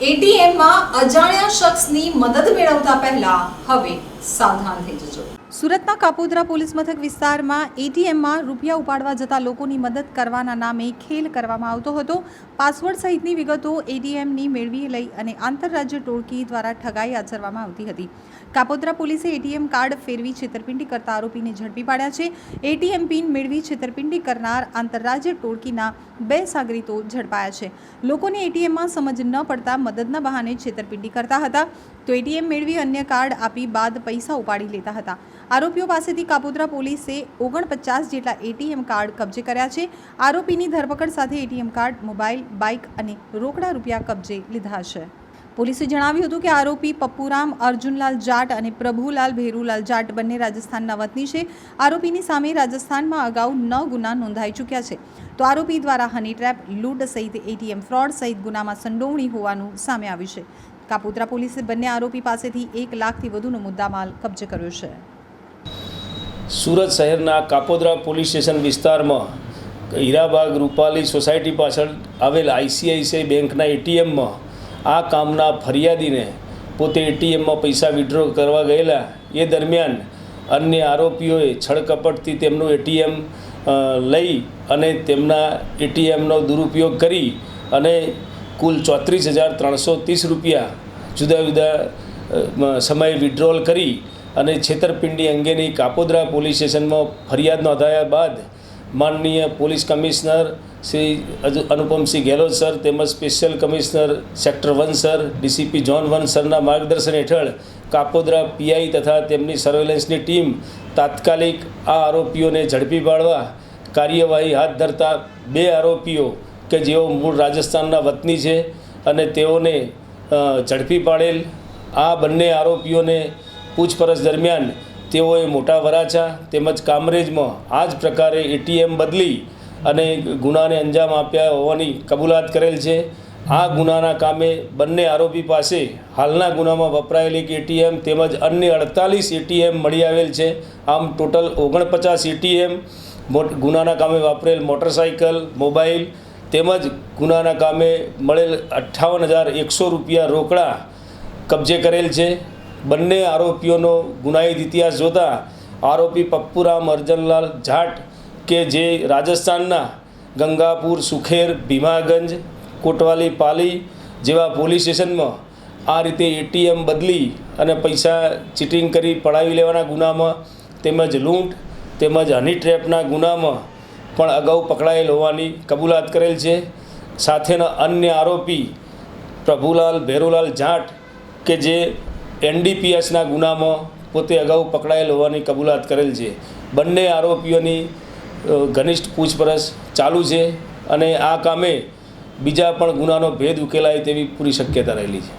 એટીએમમાં અજાણ્યા શખ્સની મદદ મેળવતા પહેલા હવે સાવધાન થઈ જજો. સુરતના કાપોદ્રા પોલીસ મથક વિસ્તારમાં એટીએમમાં રૂપિયા ઉપાડવા જતા લોકોની મદદ કરવાના નામે ખેલ કરવામાં આવતો હતો. પાસવર્ડ સહિતની વિગતો એટીએમની મેળવી લઈ અને આંતરરાજ્ય ટોળકી દ્વારા ઠગાઈ આચરવામાં આવતી હતી. કાપોદ્રા પોલીસે એટીએમ કાર્ડ ફેરવી છેતરપિંડી કરતા આરોપીને ઝડપી પાડ્યા છે. એટીએમ પિન મેળવી છેતરપિંડી કરનાર આંતરરાજ્ય ટોળકીના બે સાગરીતો ઝડપાયા છે. લોકોને એટીએમમાં સમજ ન પડતા મદદના બહાને છેતરપિંડી કરતા હતા. તો એટીએમ મેળવી અન્ય કાર્ડ આપી બાદ પૈસા ઉપાડી લેતા હતા. આરોપીઓ પાસેથી કાપોદ્રા પોલીસે ઓગણપચાસ જેટલા એટીએમ કાર્ડ કબજે કર્યા છે. આરોપીની ધરપકડ સાથે એટીએમ કાર્ડ, મોબાઈલ, બાઇક અને રોકડા રૂપિયા કબજે લીધા છે. પોલીસે જણાવ્યું હતું કે આરોપી પપ્પુરામ, અર્જુનલાલ જાટ અને પ્રભુલાલ ભેરુલાલ જાટ બંને રાજસ્થાનના વતની છે. આરોપીની સામે રાજસ્થાનમાં અગાઉ નવ ગુના નોંધાઈ ચૂક્યા છે. તો આરોપી દ્વારા હની ટ્રેપ લૂંટ સહિત એટીએમ ફ્રોડ સહિત ગુનામાં સંડોવણી હોવાનું સામે આવ્યું છે. કાપોદ્રા પોલીસે બંને આરોપી પાસેથી એક લાખથી વધુનો મુદ્દામાલ કબજે કર્યો છે. સુરત શહેરના કાપોદ્રા પોલીસ સ્ટેશન વિસ્તારમાં હીરાબાગ રૂપાલી સોસાયટી પાછળ આવેલ આઈસીઆઈસીઆઈ બેંકના એટીએમમાં આ કામના ફરિયાદીને પોતે એટીએમમાં પૈસા વિડ્રો કરવા ગયેલા. એ દરમિયાન અન્ય આરોપીઓએ છળકપટથી તેમનું એટીએમ લઈ અને તેમના એટીએમનો દુરુપયોગ કરી અને કુલ ચોત્રીસ હજાર ત્રણસો ત્રીસ રૂપિયા જુદા જુદા સમયે વિડ્રોલ કરી અને છેતરપિંડી અંગેની કાપોદ્રા પોલીસ સ્ટેશનમાં ફરિયાદ નોંધાયા બાદ માનનીય police commissioner Shri Anupamsingh Gehlot sir તેમજ special commissioner sector one sir, DCP zone one સરના માર્ગદર્શન હેઠળ કાપોદ્રા પીઆઈ તથા તેમની સર્વેલન્સની ટીમ તાત્કાલિક આ આરોપીઓને ઝડપી પાડવા કાર્યવાહી હાથ ધરતા બે આરોપીઓ કે જેઓ મૂળ રાજસ્થાનના વતની છે અને તેઓને ઝડપી પાડેલ. આ બંને આરોપીઓને પૂછપરછ દરમિયાન તેઓએ મોટા વરાછા તેમજ કામરેજમાં આ જ પ્રકારે એટીએમ બદલી અને ગુનાને અંજામ આપ્યા હોવાની કબૂલાત કરેલ છે. આ ગુનાના કામે બંને આરોપી પાસે હાલના ગુનામાં વપરાયેલી એક એટીએમ તેમજ અન્ય અડતાલીસ એટીએમ મળી આવેલ છે. આમ ટોટલ ઓગણપચાસ એટીએમ ગુનાના કામે વાપરેલ મોટરસાઇકલ મોબાઈલ તેમજ ગુનાના કામે મળેલ અઠ્ઠાવન હજાર એકસો રૂપિયા રોકડા કબજે કરેલ છે. બંને આરોપીઓનો ગુનાહિત ઇતિહાસ જોતા આરોપી પપ્પુરામ અર્જનલાલ જાટ કે જે રાજસ્થાનના ગંગાપુર, સુખેર, ભીમાગંજ, કોટવાલી, પાલી જેવા પોલીસ સ્ટેશનમાં આ રીતે એટીએમ બદલી અને પૈસા ચીટિંગ કરી પડાવી લેવાના ગુનામાં તેમજ લૂંટ તેમજ હની ટ્રેપના ગુનામાં પણ અગાઉ પકડાયેલ હોવાની કબૂલાત કરેલ છે. સાથેના અન્ય આરોપી પ્રભુલાલ ભેરુલાલ જાટ કે જે એનડીપીએસના ગુનામાં પોતે અગાઉ પકડાયેલ હોવાની કબૂલાત કરેલ છે. બંને આરોપીઓની ઘનિષ્ઠ પૂછપરછ ચાલુ છે અને આ કામે બીજા પણ ગુનાનો ભેદ ઉકેલાય તેવી પૂરી શક્યતા રહેલી છે.